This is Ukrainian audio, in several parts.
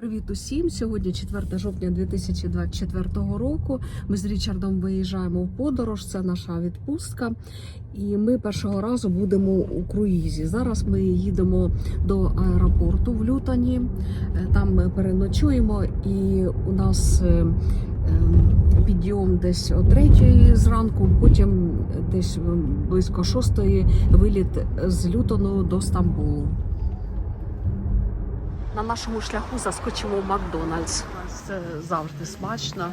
Привіт усім! Сьогодні 4 жовтня 2024 року. Ми з Річардом виїжджаємо в подорож. Це наша відпустка. І ми першого разу будемо у круїзі. Зараз ми їдемо до аеропорту в Лютані. Е, Там ми переночуємо, і у нас е, е, підйом десь о 3 зранку, потім десь близько 6 виліт з Лютону до Стамбулу. На нашому шляху заскочимо в Макдональдс. Це завжди смачно.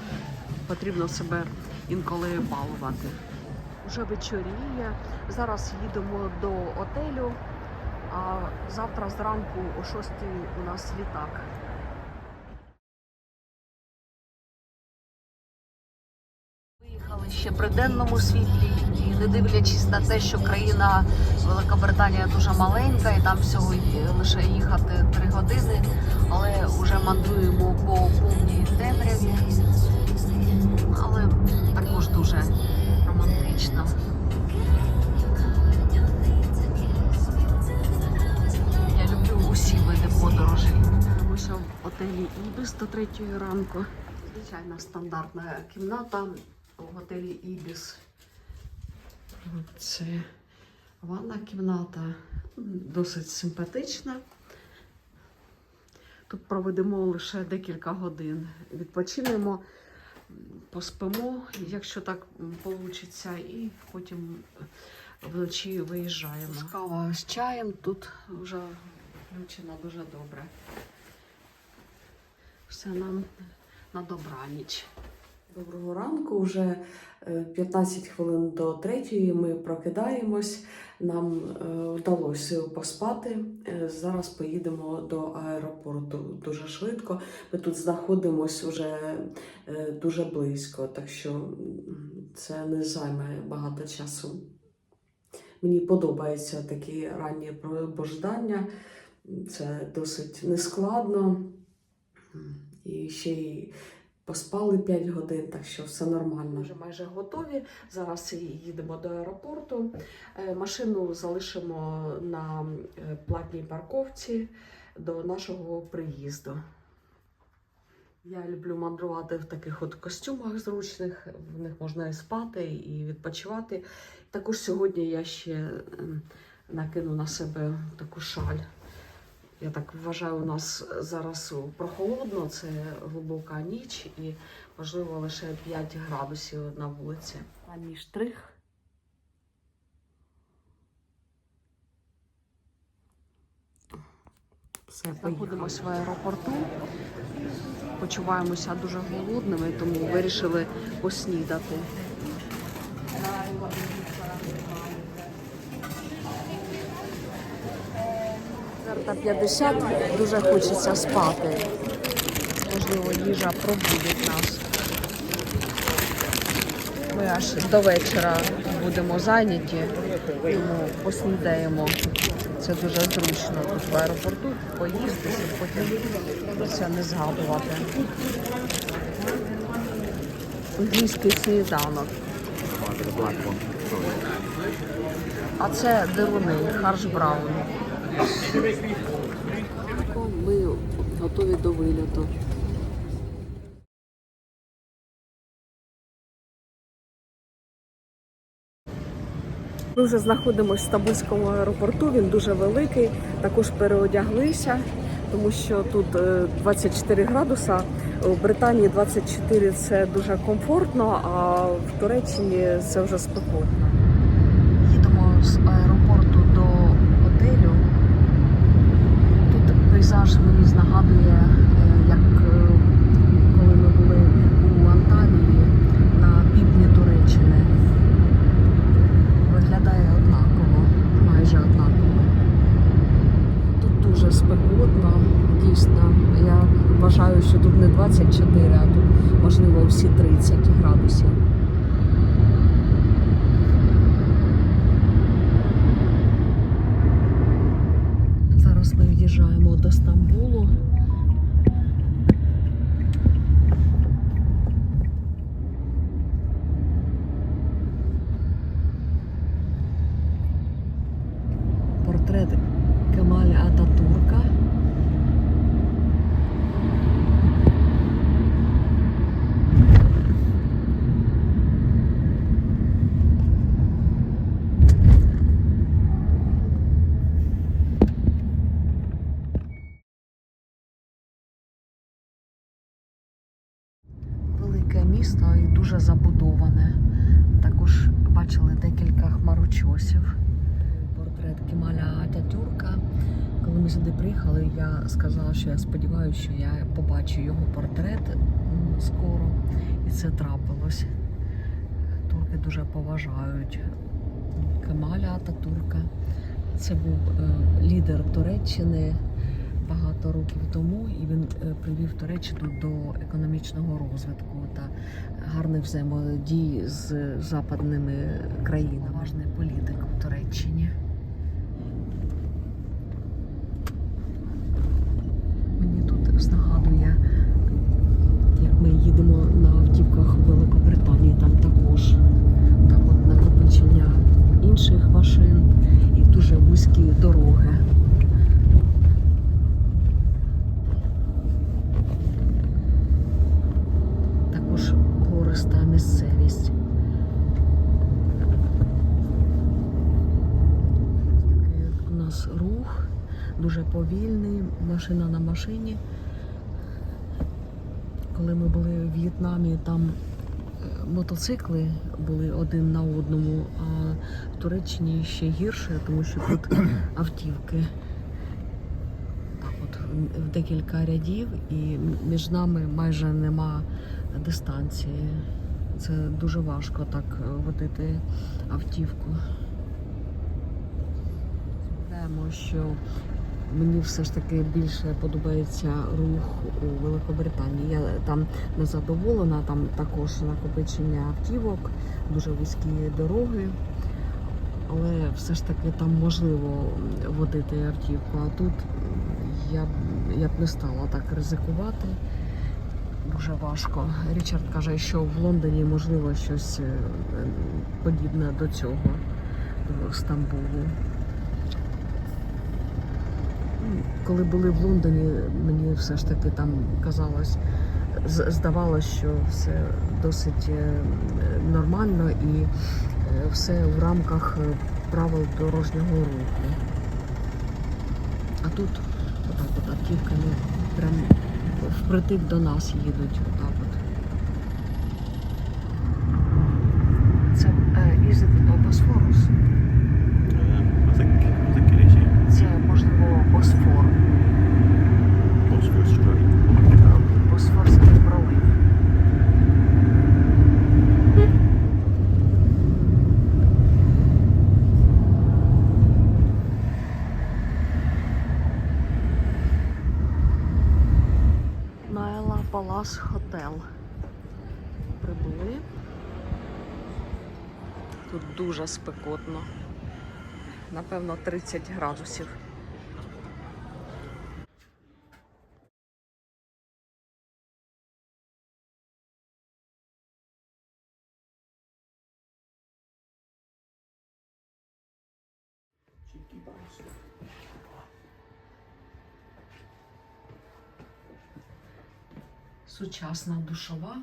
Потрібно себе інколи балувати. Уже вечоріє. Зараз їдемо до отелю, а завтра зранку о 6 у нас літак. Ще при денному світлі, і не дивлячись на те, що країна Великобританія дуже маленька, і там всього лише їхати три години, але вже мандруємо по повній темряві. Але також дуже романтично. Я люблю усі види подорожей. Готелі Ібіс до третьої ранку. Звичайна стандартна кімната в готелі Ібіс. Це ванна кімната, досить симпатична. Тут проведемо лише декілька годин. Відпочинемо, поспимо, якщо так вийде, і потім вночі виїжджаємо. Кава з чаєм тут вже включена дуже добре. Все нам на добраніч. Доброго ранку. Вже е, 15 хвилин до третьої ми прокидаємось. Нам е, вдалося поспати. Е, Зараз поїдемо до аеропорту дуже швидко. Ми тут знаходимося вже е, дуже близько, так що це не займе багато часу. Мені подобаються такі ранні пробуждання. Це досить нескладно. І ще й поспали 5 годин, так що все нормально. Вже майже готові. Зараз їдемо до аеропорту. Е, Машину залишимо на е, платній парковці до нашого приїзду. Я люблю мандрувати в таких от костюмах зручних, в них можна і спати, і відпочивати. Також сьогодні я ще ем, накину на себе таку шаль. Я так вважаю, у нас зараз прохолодно, це глибока ніч і, можливо, лише 5 градусів на вулиці. Останній штрих. Все, знаходимося в аеропорту. Почуваємося дуже голодними, тому вирішили поснідати. Карта 50, дуже хочеться спати. Можливо, їжа пробудить нас. Ми аж до вечора будемо зайняті, тому поснідаємо. Це дуже зручно тут в аеропорту поїсти, щоб потім це не згадувати. Англійський сніданок. А це деруни, харш браун. Ми готові до виліту. Ми вже знаходимося в Стамбульському аеропорту. Він дуже великий. Також переодяглися, тому що тут е, 24 градуса. У Британії 24 це дуже комфортно, а в Туреччині це вже спекотно. Їдемо з аеропорту до готелю. Тут пейзаж мені нагадує, е, як е, коли ми були у Анталії на півдні Туреччини. Виглядає однаково, майже однаково. Тут дуже спекотно, дійсно. Я вважаю, що тут не 24, а тут можливо всі 30 градусів. Зараз до Стамбулу. Портрет Кемаля Ататурка. Місто і дуже забудоване. Також бачили декілька хмарочосів. Портрет Кемаля Атятюрка. Коли ми сюди приїхали, я сказала, що я сподіваюся, що я побачу його портрет скоро. І це трапилось. Турки дуже поважають Кемаля Ататурка. Це був е, лідер Туреччини багато років тому, і він е, привів Туреччину до економічного розвитку та гарних взаємодій з западними країнами. Важне політик в Туреччині. Мені тут нагадує, як ми їдемо на автівках в Великобританії, там також так от накопичення інших машин і дуже вузькі дороги. Також гориста місцевість. Такий у нас рух, дуже повільний, машина на машині. Коли ми були в В'єтнамі, там е, мотоцикли були один на одному, а в Туреччині ще гірше, тому що тут автівки. Так от в- в декілька рядів, і між нами майже нема дистанції. Це дуже важко так е, водити автівку. Знаємо, що мені все ж таки більше подобається рух у Великобританії. Я там не задоволена, там також накопичення автівок, дуже вузькі дороги. Але все ж таки там можливо водити автівку. А тут я б, я б не стала так ризикувати. Дуже важко. Річард каже, що в Лондоні можливо щось е, подібне до цього, до Стамбулу. Ну, Коли були в Лондоні, мені все ж таки там казалось, здавалося, що все досить е, нормально і е, все в рамках е, правил дорожнього руху. А тут отак от автівками прям впритик до нас їдуть. Отак Палас Хотел. Прибули. Тут дуже спекотно. Напевно, 30 градусів. Сучасна душова.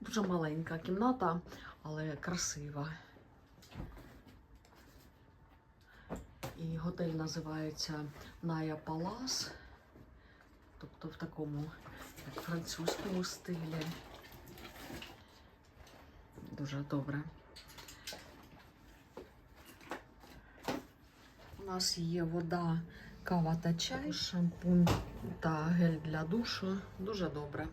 Дуже маленька кімната, але красива. І готель називається Ная Палас, тобто в такому як французькому стилі. Дуже добре. У нас є вода, кава та чай, шампунь та гель для душу. Дуже добре.